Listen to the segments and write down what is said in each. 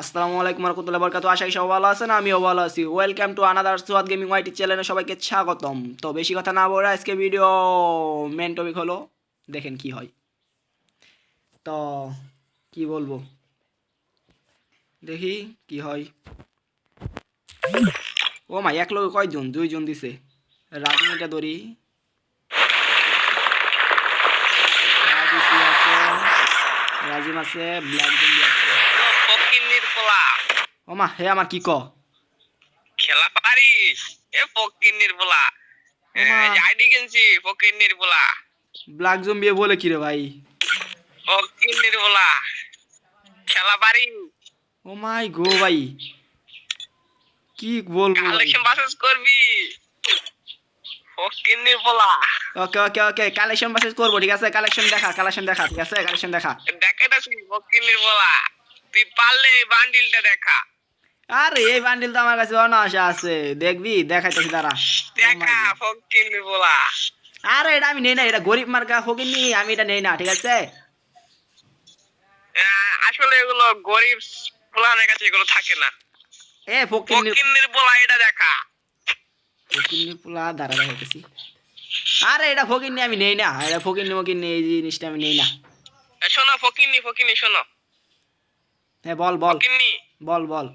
আসসালামু আলাইকুম রহমতুল্লাহ বরকাত আশা সবাই ভালো আছেন, আমিও ভালো আছি। Welcome to another Swad gaming YT চ্যানেলে সবাইকে স্বাগতম। তো বেশি কথা না বলে আজকে ভিডিও মেন টপিক হলো, দেখেন কি হয়। তো কি বলব? দেখি কি হয়। ও মা এক লোক কয়জন? দুইজন দিছে। রাজিসি আছে? রাজিম আছে, ব্ল্যাক হে আমার কি ক? খেলা পারিস? এ ফকিন্নির ওমা। আইডি কিনছি ফকিন্নির পোলা ব্ল্যাক জম্বি বলে কি রে ভাই? ফকিন্নির পোলা খেলা পারি ও মাই গো ভাই। কি বলব কালেকশন বাসেস করবি? ফকিন্নির পোলা ওকে ওকে ওকে কালেকশন মেসেজ করব ঠিক আছে? কালেকশন দেখা কালেকশন দেখা ঠিক আছে? কালেকশন দেখা। দেখাইতাছি ফকিন্নির পোলা তুই পারলে এই বান্ডিলটা দেখা। আরে এই বান্ডিল তো আমার কাছে অনাশা আছে। দেখবি দেখাইতেছি দাঁড়া। দেখা ফকিন্নির পোলা আরে এটা আমি নেই না এটা গরিব মার্কা আমি এটা নেই না ঠিক আছে? আসলে এগুলো গরিব পোলানের কাছে এগুলো থাকে না। এ পোলা এটা দেখা। ফকিন্নি পোলা দাঁড়া দেখাইতেছি। আরে এটা আমি নেই না এটা এই জিনিসটা আমি নেই না। শোনো ফকিন্নি ফকিন্নি শোনো। হ্যাঁ বল বল। বল বল।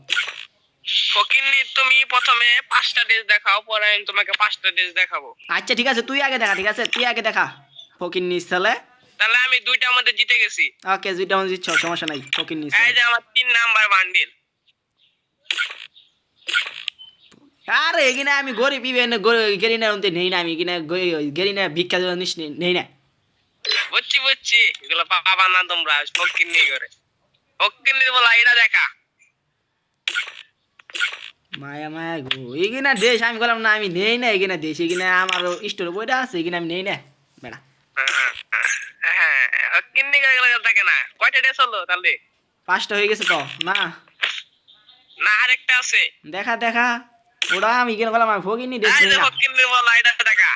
ফকিন্নি তুমি প্রথমে পাঁচটা ড্রেস দেখাও পরে আমি তোমাকে পাঁচটা ড্রেস দেখাবো। আচ্ছা ঠিক আছে তুই আগে দেখা ঠিক আছে? তুই আগে দেখা ফকিন্নি ছেলে। তাহলে আমি মধ্যে জিতে গেছি। ওকে দুইটা সমস্যা নাই ফকিন্নি এই যে আমার তিন নাম্বার বান্ডিল। আরে এখানে আমি গরিব ইভেন গেরি না অন্তে নেই না আমি এখানে গেরি না ভিক্ষা জিনিস নেই- নেই না। বুঝছি বুঝছি। এগুলো পাবা না তোমরা ফকিন্নি করে। ফকিন্নির বলা এটা দেখা। মায়া মায়া গো এখানে দেশ আমি বললাম না আমি নেই না এখানে দেশ এখানে আমার স্টোর বইটা আছে এখানে আমি নেই না বেড়া। হ্যাঁ ফকিন্নি গেলে থাকে না। কয়টা ড্রেস হলো তাহলে? পাঁচটা হয়ে গেছে তো না। না আরেকটা আছে। দেখা দেখা। ওটা আমি এখানে বললাম আমি ফকিন্নি দেশ এই নেই যে না ফকিন্নির বলা এটা দেখা।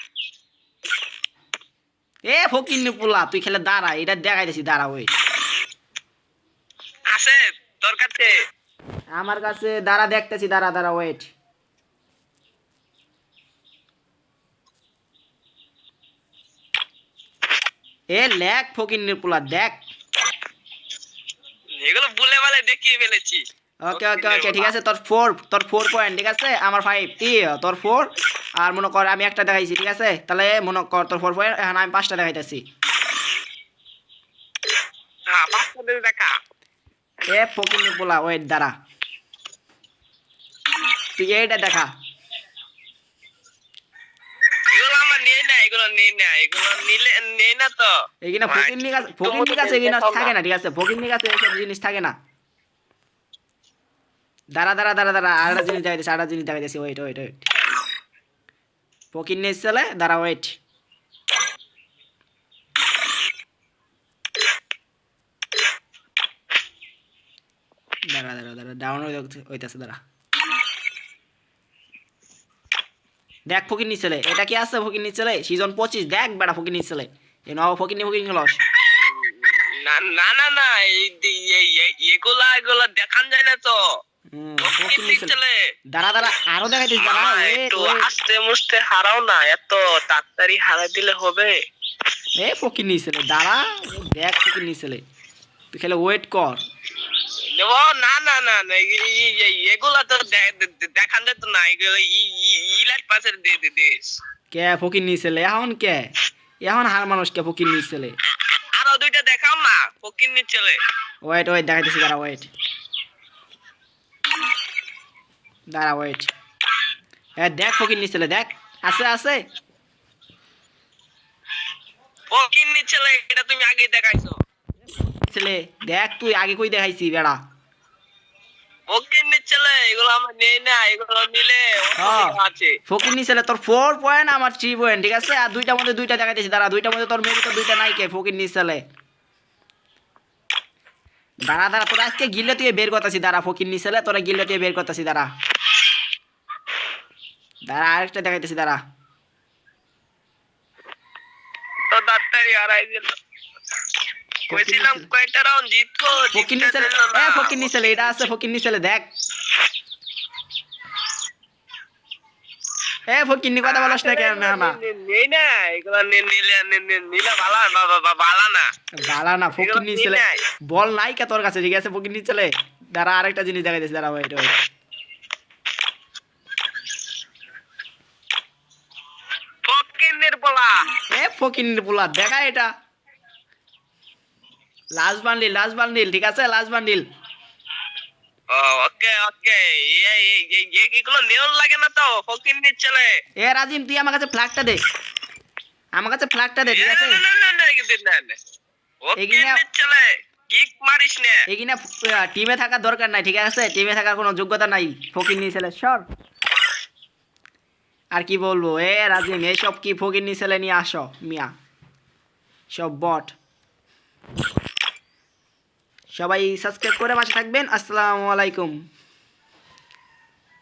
এ পোলা তুই খেলে দাঁড়া এটা দেখাইতেছি দাঁড়া ওই। আছে তোর কাছে আমার কাছে দাঁড়া দেখতেছি দাঁড়া দাঁড়া ওয়েট এ লেখ ফকিন্নির পোলা দেখ। এগুলো বলে বলে দেখিয়ে ফেলেছি। ওকে ওকে ওকে ঠিক আছে তোর ফোর তোর ফোর পয়েন্ট ঠিক আছে? আমার ফাইভ ই তোর ফোর আর মনে কর আমি একটা দেখাইছি ঠিক আছে? তাহলে মনে কর তোর ফোর পয়েন্ট এখন আমি পাঁচটা দেখাইতেছি। হ্যাঁ পাঁচটা দেখা। এ ফকিন্নি পোলা ওয়েট দাঁড়া। তুই এইটা দেখা। জিনিস থাকে না। দাঁড়া দাঁড়া দাঁড়া দাঁড়া আরেকটা জিনিস দেখাইতেছি আরেকটা জিনিস দেখাইতেছি ওয়েট ওয়েট ওয়েট ফকিন্নি চলে দাঁড়া ওয়েট দাঁড়া দাঁড়া দাঁড়া ডাউন হইতেছে দাঁড়া। দেখ ফকিন্নি ছেলে এটা কি আছে ছেলে? সিজন পঁচিশ দেখ বেড়া ফকিন্নি ছেলে। এ নব ফকিন্নি ফকিন্নি লস না না না না এগুলা এগুলা দেখান যায় না তো। দাঁড়া দাঁড়া আরও দাঁড়া একটু আস্তে মুস্তে হারাও না এত তাড়াতাড়ি হারা দিলে হবে। এ ছেলে দাঁড়া দেখ ছেলে। তুই খেলে ওয়েট কর। ও না না না না এগুলা তো দেখান যেত না এগুলো ইলাট পাশের দে দে দেশ কে ফকিন্নি ছেলে? এখন কে? এখন হার মানুষ কে ফকিন্নি ছেলে? আরও দুইটা দেখাও না ফকিন্নি ছেলে। ওয়েট ওয়েট দেখাইতেছি দাঁড়া ওয়েট। দাঁড়া ওয়েট। এ দেখ ফকিন্নি ছেলে দেখ। আছে আছে? ফকিন্নি ছেলে এটা তুমি আগে দেখাইছো। ছেলে দেখ তুই আগে কই দেখাইছি বেড়া। ফকিন্নি ছেলে এগুলো আমার নেই না এগুলো নিলে হ্যাঁ। আছে। ফকিন্নি ছেলে তোর ফোর পয়েন্ট আমার থ্রি পয়েন্ট ঠিক আছে? আর দুইটার মধ্যে দুইটা দেখাইতেছি দাঁড়া দুইটার মধ্যে তোর মেবি তো দুইটা নাই কে ফকিন্নি ছেলে দাঁড়া দাঁড়া তোরা আজকে গিলে তুই বের করতেছি দাঁড়া ছেলে তোরা গিলে তুই বের করতেছি দাঁড়া। দাঁড়া আরেকটা দেখাইতেছি দাঁড়া। তো তাড়াতাড়ি হারাই দিল। কইছিলাম কয়েকটা রাউন্ড জিতবো না। এ এটা আছে দেখ। এ নি কথা না কেন না না নেই না এগুলো নি- নিলে নি- নি- নিলে না বালা না। নেয়। বল নাই কা তোর কাছে ঠিক আছে ফকির নিচেলে? দাঁড়া আরেকটা জিনিস দেখা যাচ্ছে দাঁড়া ওইটা ওইটা। ফকিনের বলা এ ফকির পোলা দেখা এটা। লাস্ট বান্ডিল লাস্ট বান্ডিল ঠিক আছে? Last bundle okay okay. এই এই- এই- এই- এগুলো নেওয়ার লাগে না তো? ফকিনের ছেলে এ রাজিম তুই আমার কাছে ফ্ল্যাগটা দে। আমার কাছে ফ্ল্যাগটা দে ঠিক আছে? না, না, না, না, না, না। এগিনে- ফকিনের কিক মারিস না। এখানে টিমে থাকার দরকার নাই ঠিক আছে? টিমে থাকার কোনো যোগ্যতা নাই ফকির নিয়েছিলে সর। আর কি বলব? এ রাজিম এইসব কি ফকির নিয়েছিলে নিয়ে আসো মিয়া। সব বট। সবাই সাবস্ক্রাইব করে পাশে থাকবেন। আসসালামু আলাইকুম।